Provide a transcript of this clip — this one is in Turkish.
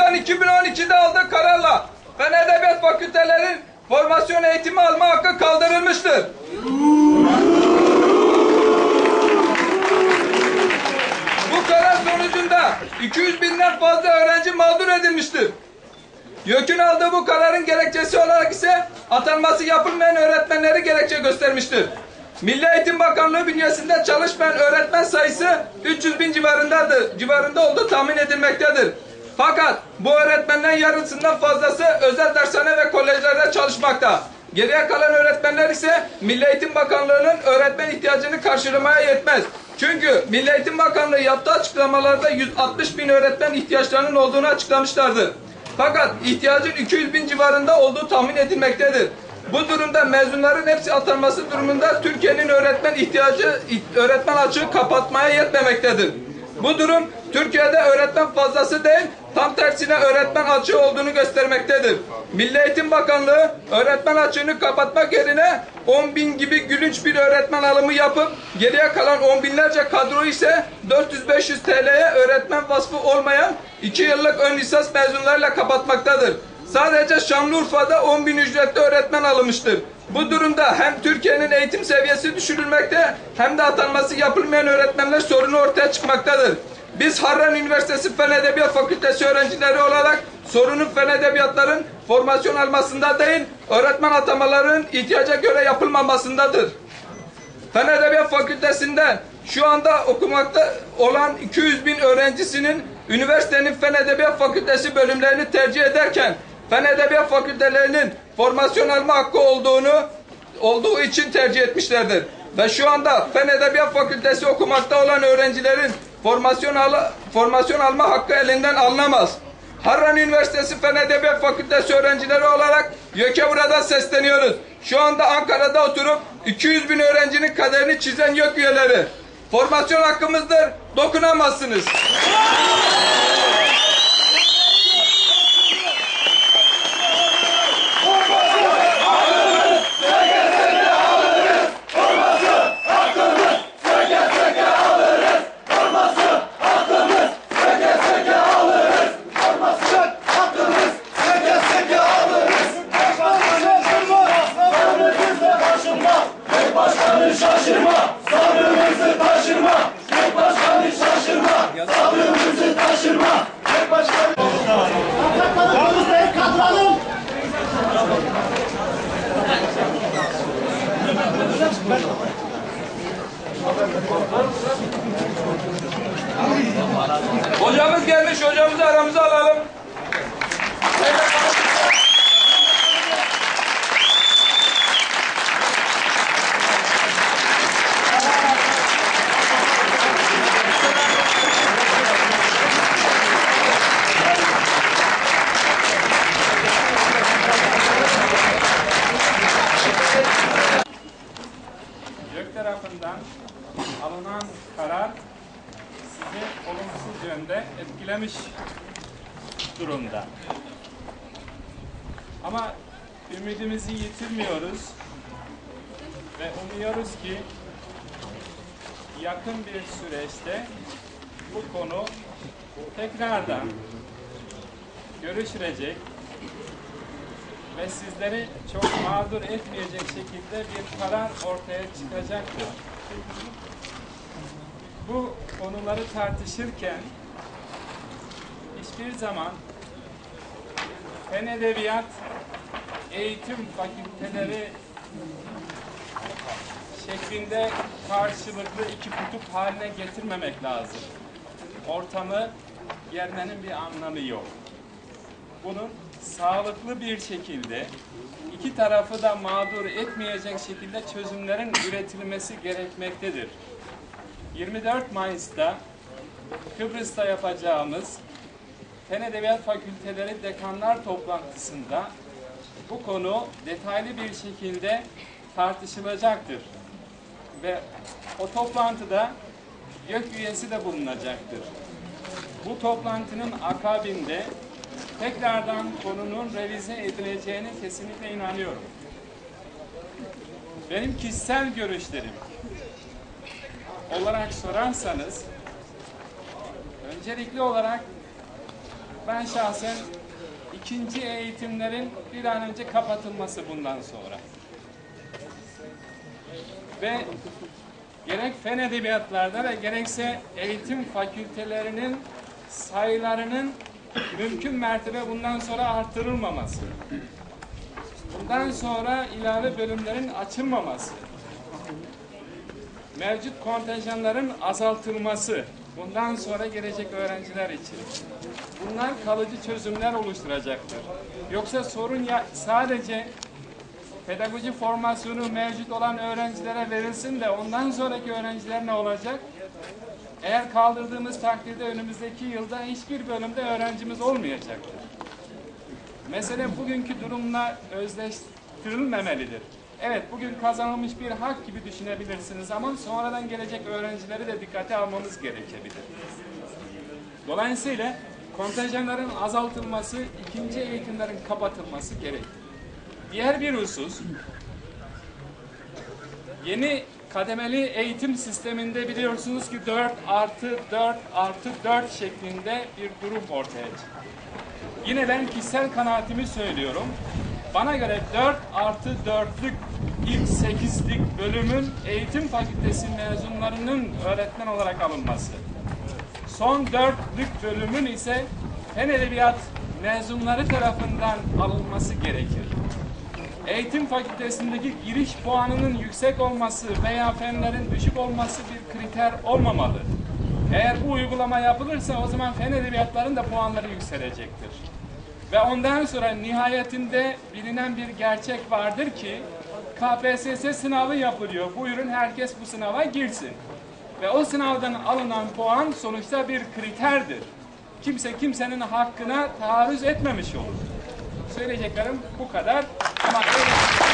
Nisan 2012'de aldığı kararla Fen Edebiyat Fakültelerinin formasyon eğitimi alma hakkı kaldırılmıştır. Bu karar sonucunda 200 binden fazla öğrenci mağdur edilmiştir. YÖK'ün aldığı bu kararın gerekçesi olarak ise atanması yapılmayan öğretmenleri gerekçe göstermiştir. Milli Eğitim Bakanlığı bünyesinde çalışmayan öğretmen sayısı 300 bin civarındadır, civarında olduğu tahmin edilmektedir. Fakat bu öğretmenlerin yarısından fazlası özel dershane ve kolejlerde çalışmakta. Geriye kalan öğretmenler ise Milli Eğitim Bakanlığı'nın öğretmen ihtiyacını karşılamaya yetmez. Çünkü Milli Eğitim Bakanlığı yaptığı açıklamalarda 160 bin öğretmen ihtiyaçlarının olduğunu açıklamışlardı. Fakat ihtiyacın 200 bin civarında olduğu tahmin edilmektedir. Bu durumda mezunların hepsi atanması durumunda Türkiye'nin öğretmen ihtiyacı, öğretmen açığı kapatmaya yetmemektedir. Bu durum Türkiye'de öğretmen fazlası değil, tam tersine öğretmen açığı olduğunu göstermektedir. Milli Eğitim Bakanlığı öğretmen açığını kapatmak yerine 10 bin gibi gülünç bir öğretmen alımı yapıp geriye kalan on binlerce kadro ise 400-500 TL'ye öğretmen vasfı olmayan 2 yıllık ön lisans mezunlarıyla kapatmaktadır. Sadece Şanlıurfa'da 10 bin ücretli öğretmen alınmıştır. Bu durumda hem Türkiye'nin eğitim seviyesi düşürülmekte hem de atanması yapılmayan öğretmenler sorunu ortaya çıkmaktadır. Biz Harran Üniversitesi Fen Edebiyat Fakültesi öğrencileri olarak sorunun fen edebiyatların formasyon almasında değil, öğretmen atamalarının ihtiyaca göre yapılmamasındadır. Fen Edebiyat Fakültesinden şu anda okumakta olan 200 bin öğrencisinin üniversitenin Fen Edebiyat Fakültesi bölümlerini tercih ederken Fen Edebiyat Fakültelerinin formasyon alma hakkı olduğunu olduğu için tercih etmişlerdir. Ve şu anda Fen Edebiyat Fakültesi okumakta olan öğrencilerin formasyon, al formasyon alma hakkı elinden alınamaz. Harran Üniversitesi Fen Edebiyat Fakültesi öğrencileri olarak YÖK'e burada sesleniyoruz. Şu anda Ankara'da oturup 200 bin öğrencinin kaderini çizen YÖK üyeleri. Formasyon hakkımızdır, dokunamazsınız. Gelmiş, hocamızı aramıza alalım. YÖK tarafından alınan karar sizi etkilemiş durumda. Ama ümidimizi yitirmiyoruz ve umuyoruz ki yakın bir süreçte bu konu tekrardan görüşülecek ve sizleri çok mağdur etmeyecek şekilde bir karar ortaya çıkacaktır. Bu konuları tartışırken hiçbir zaman Fen Edebiyat Eğitim Fakülteleri şeklinde karşılıklı iki kutup haline getirmemek lazım. Ortamı germenin bir anlamı yok. Bunun sağlıklı bir şekilde iki tarafı da mağdur etmeyecek şekilde çözümlerin üretilmesi gerekmektedir. 24 Mayıs'ta Kıbrıs'ta yapacağımız Fen Edebiyat Fakülteleri Dekanlar toplantısında bu konu detaylı bir şekilde tartışılacaktır. Ve o toplantıda YÖK üyesi de bulunacaktır. Bu toplantının akabinde tekrardan konunun revize edileceğine kesinlikle inanıyorum. Benim kişisel görüşlerim olarak sorarsanız öncelikli olarak ben şahsen ikinci eğitimlerin bir an önce kapatılması bundan sonra. Ve gerek fen edebiyatlarda ve gerekse eğitim fakültelerinin sayılarının mümkün mertebe bundan sonra artırılmaması. Bundan sonra ilave bölümlerin açılmaması. Mevcut kontenjanların azaltılması. Bundan sonra gelecek öğrenciler için. Bunlar kalıcı çözümler oluşturacaktır. Yoksa sorun ya sadece pedagoji formasyonu mevcut olan öğrencilere verilsin de ondan sonraki öğrenciler ne olacak? Eğer kaldırdığımız takdirde önümüzdeki yılda hiçbir bölümde öğrencimiz olmayacaktır. Mesele bugünkü durumla özleştirilmemelidir. Evet bugün kazanılmış bir hak gibi düşünebilirsiniz ama sonradan gelecek öğrencileri de dikkate almamız gerekebilir. Dolayısıyla kontenjanların azaltılması, ikinci eğitimlerin kapatılması gerekir. Diğer bir husus, yeni kademeli eğitim sisteminde biliyorsunuz ki 4 artı 4 artı 4 şeklinde bir durum ortaya çıktı. Yine ben kişisel kanaatimi söylüyorum. Bana göre 4 artı 4'lük ilk 8'lik bölümün eğitim fakültesi mezunlarının öğretmen olarak alınması. Son 4'lük bölümün ise fen edebiyat mezunları tarafından alınması gerekir. Eğitim fakültesindeki giriş puanının yüksek olması veya fenlerin düşük olması bir kriter olmamalı. Eğer bu uygulama yapılırsa o zaman fen edebiyatların da puanları yükselecektir. Ve ondan sonra nihayetinde bilinen bir gerçek vardır ki KPSS sınavı yapılıyor. Buyurun herkes bu sınava girsin. Ve o sınavdan alınan puan sonuçta bir kriterdir. Kimse kimsenin hakkına taarruz etmemiş olur. Söyleyeceklerim bu kadar. Ama öyle